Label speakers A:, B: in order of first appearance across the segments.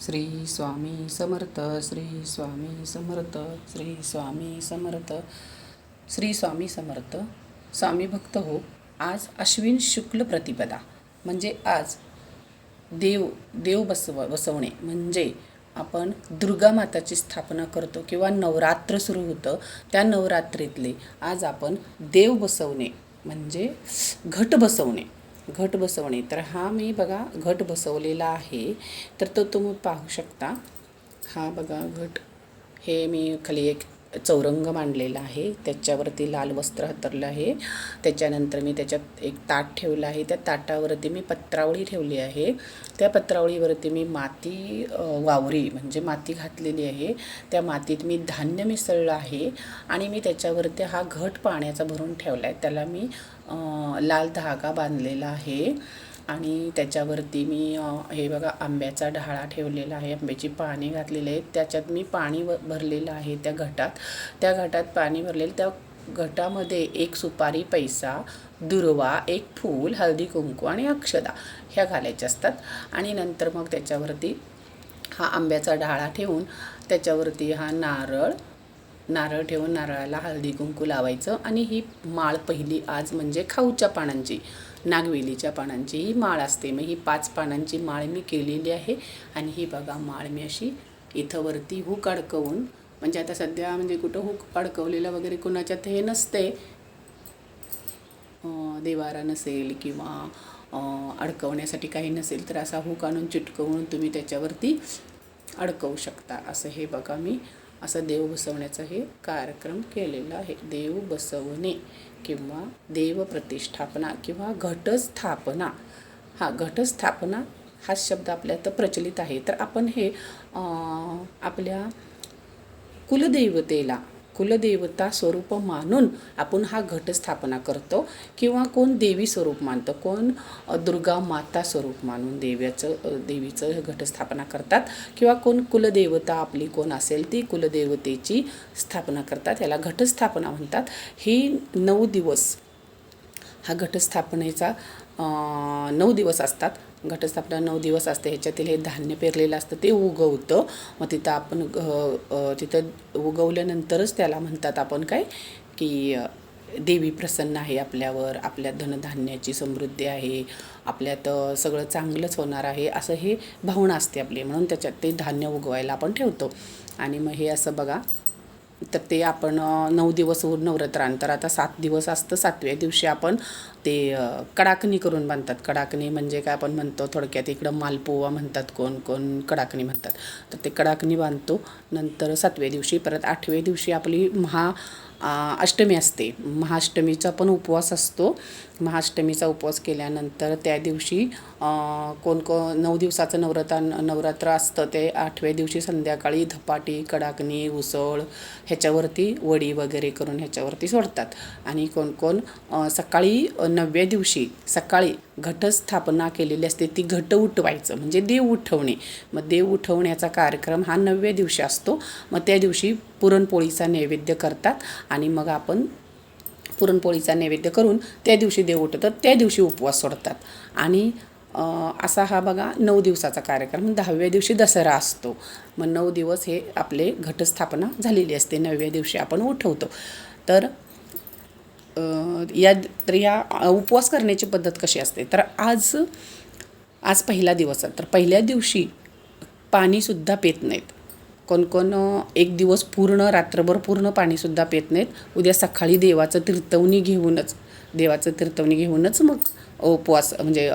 A: श्री स्वामी समर्थ श्री स्वामी समर्थ श्री स्वामी समर्थ श्री स्वामी समर्थ स्वामी भक्त हो. आज अश्विन शुक्ल प्रतिपदा म्हणजे आज देव देव बसव बसवणे म्हणजे आपण दुर्गा माताची स्थापना करतो किंवा नवरात्र सुरू होतं त्या नवरात्रीतले आज आपण देव बसवणे म्हणजे घट बसवणे. घट बसवणे. तर हा मी बघा घट बसवलेला आहे. तर तो तुम्ही पाहू शकता. हा बघा घट. हे मी खाली एक चौरंग मांडलेला आहे. त्याच्यावरती लाल वस्त्र हातरलं आहे. त्याच्यानंतर मी त्याच्यात एक ताट ठेवलं आहे. त्या ताटावरती मी पत्रावळी ठेवली आहे. त्या पत्रावळीवरती मी माती वावरी म्हणजे माती घातलेली आहे. त्या मातीत मी धान्य मिसळलं आहे आणि मी त्याच्यावरती हा घट पाण्याचा भरून ठेवला आहे. त्याला मी लाल धागा बांधलेला आहे. आणि त्याच्यावरती मी हे बघा आंब्याचा ढाळा ठेवलेला आहे आंब्याची पाने घातलेली आहेत. त्याच्यात मी पाणी व भरलेलं आहे त्या घटात. त्या घटात पाणी भरलेलं त्या घटामध्ये एक सुपारी पैसा दुर्वा एक फूल हळदी कुंकू आणि अक्षदा ह्या घालायच्या असतात. आणि नंतर मग त्याच्यावरती हा आंब्याचा ढाळा ठेवून त्याच्यावरती हा नारळ नारळ ठेवून नारळाला हळदी कुंकू लावायचं आणि ही माळ पहिली आज म्हणजे खाऊच्या पानांची नागवेलीच्या पानांची ही माळ असते. मग ही पाच पानांची माळ मी केलेली आहे आणि ही बघा माळ मी अशी इथं वरती हुक अडकवून म्हणजे आता सध्या म्हणजे कुठं हुक अडकवलेलं वगैरे कुणाच्यात हे नसते. देवारा नसेल किंवा अडकवण्यासाठी काही नसेल तर असा हुक आणून चिटकवून तुम्ही त्याच्यावरती अडकवू शकता. असं हे बघा मी असं देव बसवण्याचा हे कार्यक्रम केलेला आहे. देव बसवणे किंवा देव प्रतिष्ठापना किंवा घटस्थापना. हा घटस्थापना हा शब्द आपल्या प्रचलित आहे. तर आपण हे आपल्या कुलदेवतेला कुलदेवता स्वरूप मानून आपण हा घटस्थापना करतो किंवा कोण देवी स्वरूप मानतं कोण दुर्गा माता स्वरूप मानून देव्याचं देवीचं घटस्थापना करतात किंवा कोण कुलदेवता आपली कोण असेल ती कुलदेवतेची स्थापना करतात याला घटस्थापना म्हणतात. ही नऊ दिवस हा घटस्थापनेचा नऊ दिवस असतात. घटस्थापना नऊ दिवस असते. ह्याच्यातील हे धान्य पेरलेलं असतं ते उगवतं. मग तिथं आपण तिथं उगवल्यानंतरच त्याला म्हणतात आपण काय की देवी प्रसन्न आहे आपल्यावर आपल्या धनधान्याची समृद्धी आहे आपल्यात सगळं चांगलंच होणार आहे असं हे भावना असते आपली. म्हणून त्याच्यात ते धान्य उगवायला आपण ठेवतो. आणि मग हे असं बघा तर ते आपण नऊ दिवस उ- नवरात्रानंतर आता सात दिवस असतं सातव्या दिवशी आपण ते कडाकणी करून बांधतात. कडाकणी म्हणजे काय आपण म्हणतो थोडक्यात इकडं मालपोवा म्हणतात कोण कोण कडाकणी म्हणतात. तर ते कडाकणी बांधतो. नंतर सातव्या दिवशी परत आठव्या दिवशी आपली महा अष्टमी असते. महाअष्टमीचा पण उपवास असतो. महाअष्टमीचा उपवास केल्यानंतर त्या दिवशी कोण कोण नऊ दिवसाचं नवरात्र नवरात्र असतं ते आठव्या दिवशी संध्याकाळी धपाटी कडाकणी उसळ ह्याच्यावरती वडी वगैरे करून ह्याच्यावरती सोडतात. आणि कोण कोण सकाळी नवव्या दिवशी सकाळी घटस्थापना केलेली असते. ती घट उठवायचं म्हणजे देव उठवणे. मग देव उठवण्याचा कार्यक्रम हा नवव्या दिवशी असतो. मग त्या दिवशी पुरणपोळीचा नैवेद्य करतात आणि मग आपण पुरणपोळीचा नैवेद्य करून त्या दिवशी देव उठवतात त्या दिवशी उपवास सोडतात. आणि असा हा बघा नऊ दिवसाचा कार्यक्रम दहाव्या दिवशी दसरा असतो. मग नऊ दिवस हे आपले घटस्थापना झालेली असते. नवव्या दिवशी आपण उठवतो. तर या तर या उपवास करण्याची पद्धत कशी असते? तर आज आज पहिला दिवस आहे. तर पहिल्या दिवशी पाणीसुद्धा पेत नाहीत. कोण कोण एक दिवस पूर्ण रात्रभर पूर्ण पाणीसुद्धा पेत नाहीत. उद्या सकाळी देवाचं तीर्थवणी घेऊनच देवाचं तीर्थवणी घेऊनच मग उपवास म्हणजे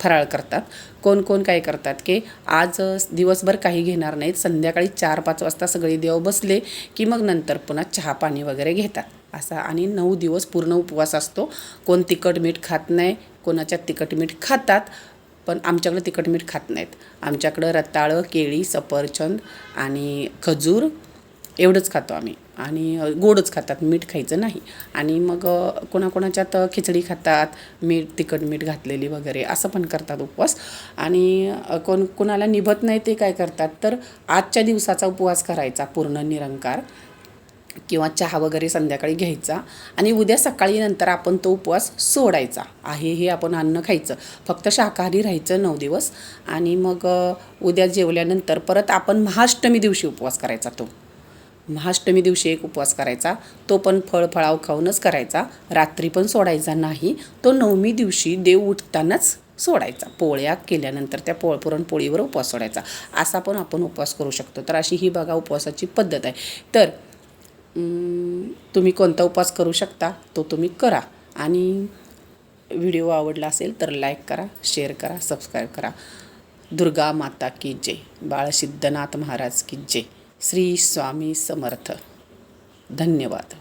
A: फराळ करतात. कोण कोण काय करतात की आज दिवसभर काही घेणार नाहीत. संध्याकाळी चार पाच वाजता सगळे देव बसले की मग नंतर पुन्हा चहा पाणी वगैरे घेतात. असा आणि नऊ दिवस पूर्ण उपवास असतो. कोण तिखट मीठ खात नाही कोणाच्यात तिखट मीठ खातात पण आमच्याकडं तिखट मीठ खात नाहीत. आमच्याकडं रताळं केळी सफरचंद आणि खजूर एवढंच खातो आम्ही. आणि गोडच खातात मीठ खायचं नाही. आणि मग कोणाकोणाच्यात खिचडी खातात मीठ तिखट मीठ घातलेली वगैरे असं पण करतात उपवास. आणि कोण कोणाला निभत नाही ते काय करतात तर आजच्या दिवसाचा उपवास करायचा पूर्ण निरंकार. किंवा चहा वगैरे संध्याकाळी घ्यायचा आणि उद्या सकाळी नंतर आपण तो उपवास सोडायचा. आहे हे आपण अन्न खायचं. फक्त शाकाहारी राहायचं नऊ दिवस आणि मग उद्या जेवल्यानंतर परत आपण महाअष्टमी दिवशी उपवास करायचा तो. महाअष्टमी दिवशी एक उपवास करायचा. तो पण फळ फळाव खाऊनच करायचा. रात्री पण सोडायचा नाही. तो नवमी दिवशी देव उठतानाच सोडायचा. पोळ्या केल्यानंतर त्या पोळ पुरणपोळीवर उपवास सोडायचा. असा पण आपण उपवास करू शकतो. तर अशी ही बघा उपवासाची पद्धत आहे. तर तुम्ही कोणता उपवास करू शकता तो तुम्ही करा. आणि व्हिडिओ आवडला असेल तर लाईक करा शेअर करा सबस्क्राईब करा. दुर्गा माता की जय. बाळसिद्धनाथ महाराज की जय. श्री स्वामी समर्थ. धन्यवाद.